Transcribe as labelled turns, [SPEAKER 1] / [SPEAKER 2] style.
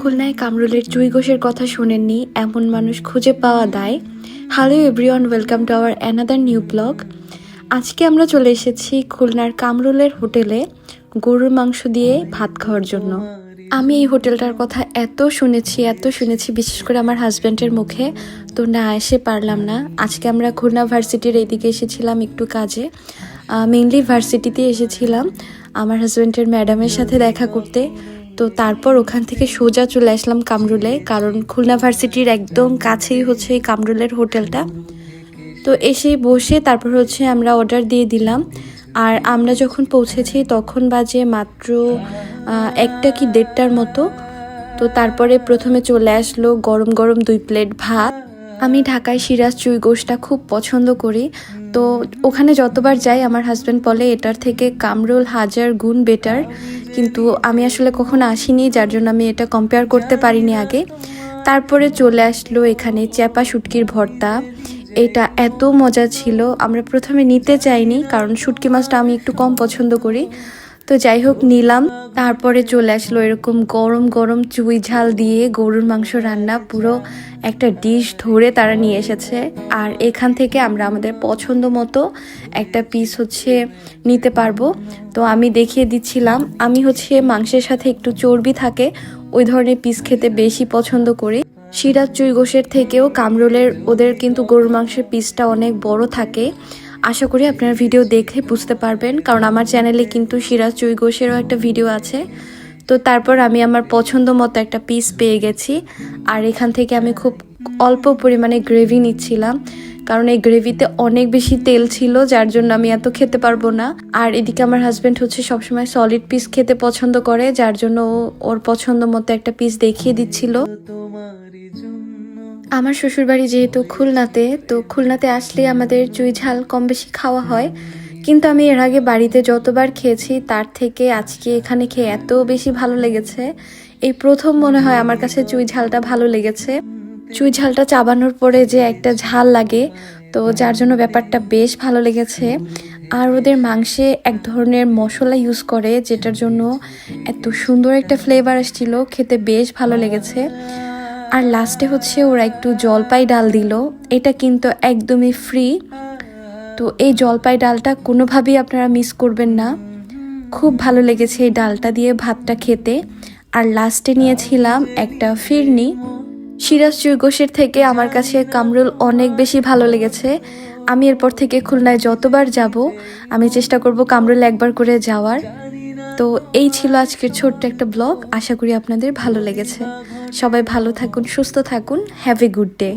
[SPEAKER 1] খুলনায় কামরুলের চুই গোশের কথা শোনেননি এমন মানুষ খুঁজে পাওয়া দায়। Hello everyone welcome to our another new blog আজকে আমরা চলে এসেছি খুলনার কামরুলের হোটেলে গরুর মাংস দিয়ে ভাত খাওয়ার জন্য। আমি এই হোটেলটার কথা এত শুনেছি এত শুনেছি, বিশেষ করে আমার হাজব্যান্ডের মুখে। তো না, এসে পারলাম না। আজকে আমরা খুলনা ভার্সিটির এইদিকে এসেছিলাম একটু কাজে। মেইনলি ভার্সিটিতে এসেছিলাম। আমার হাজব্যান্ডের ম্যাডামের সাথে দেখা করতে। তো তারপর ওখান থেকে সোজা চলে আসলাম কামরুলে, কারণ খুলনা ভার্সিটির একদম কাছেই হচ্ছে এই কামরুলের হোটেলটা। তো এসে বসে তারপর হচ্ছে আমরা অর্ডার দিয়ে দিলাম। আর আমরা যখন পৌঁছেছি তখন বাজে মাত্র একটা কি দেড়টার মতো। তো তারপরে প্রথমে চলে আসলো গরম গরম দুই প্লেট ভাত। আমি ঢাকায় সিরাজ চুই গোশটা খুব পছন্দ করি। তো ওখানে যতবার যাই, আমার হাজব্যান্ড বলে, এটার থেকে কামরুল, হাজার গুণ বেটার কিন্তু আমি আসলে কখনো আসিনি, যার জন্য আমি এটা কম্পেয়ার করতে পারিনি আগে। তারপরে চলে আসলো এখানে চ্যাপা শুটকির ভর্তা। এটা এত মজা ছিল। আমরা প্রথমে নিতে চাইনি, কারণ শুটকি মাছটা আমি একটু কম পছন্দ করি। তো যাই হোক, নিলাম। তারপরে চলে আসলো এরকম গরম গরম চুই ঝাল দিয়ে গরুর মাংস রান্না। পুরো একটা ডিশ ধরে তারা নিয়ে এসেছে। আর এখান থেকে আমরা আমাদের পছন্দ মতো একটা পিস হচ্ছে নিতে পারব। তো আমি দেখিয়ে দিচ্ছিলাম, আমি হচ্ছে মাংসের সাথে একটু চর্বি থাকে, ওই ধরনের পিস খেতে বেশি পছন্দ করি। সিরাজ চুই গোশের থেকেও কামরুলের, ওদের কিন্তু গরুর মাংসের পিসটা অনেক বড় থাকে। আশা করি আপনারা ভিডিও দেখে বুঝতে পারবেন, কারণ আমার চ্যানেলে কিন্তু সিরাজ চুই গোশেরও একটা ভিডিও আছে। তো তারপর আমি আমার পছন্দ মতো একটা পিস পেয়ে গেছি, আর এখান থেকে আমি খুব অল্প পরিমাণে গ্রেভি নিচ্ছিলাম, কারণ এই গ্রেভিতে অনেক বেশি তেল ছিল, যার জন্য আমি এত খেতে পারব না। আর এদিকে আমার হাজব্যান্ড হচ্ছে সবসময় সলিড পিস খেতে পছন্দ করে, যার জন্য ওর পছন্দ মতো একটা পিস দেখিয়ে দিচ্ছিল। আমার শ্বশুরবাড়ি যেহেতু খুলনাতে, তো খুলনাতে আসলে আমাদের চুই ঝাল কম বেশি খাওয়া হয়। কিন্তু আমি এর আগে বাড়িতে যতবার খেয়েছি, তার থেকে আজকে এখানে খেয়ে এত বেশি ভালো লেগেছে। এই প্রথম মনে হয় আমার কাছে চুই ঝালটা ভালো লেগেছে। চুই ঝালটা চাবানোর পরে যে একটা ঝাল লাগে, তো যার জন্য ব্যাপারটা বেশ ভালো লেগেছে। আর ওদের মাংসে এক ধরনের মশলা ইউজ করে, যেটার জন্য এত সুন্দর একটা ফ্লেভার আসছিল খেতে বেশ ভালো লেগেছে। আর লাস্টে হচ্ছে ওরা একটু জলপাই ডাল দিল। এটা কিন্তু একদমই ফ্রি তো এই জলপাই ডালটা কোনোভাবেই আপনারা মিস করবেন না। খুব ভালো লেগেছে এই ডালটা দিয়ে ভাতটা খেতে। আর লাস্টে নিয়েছিলাম একটা ফিরনি। সিরাজ চুইগোশের থেকে আমার কাছে কামরুল অনেক বেশি ভালো লেগেছে। আমি এরপর থেকে খুলনায় যতবার যাব, আমি চেষ্টা করব কামরুল একবার করে যাওয়ার। তো এই ছিল আজকের ছোট্ট একটা ব্লগ। আশা করি আপনাদের ভালো লেগেছে। সবাই ভালো থাকুন সুস্থ থাকুন হ্যাভ এ গুড ডে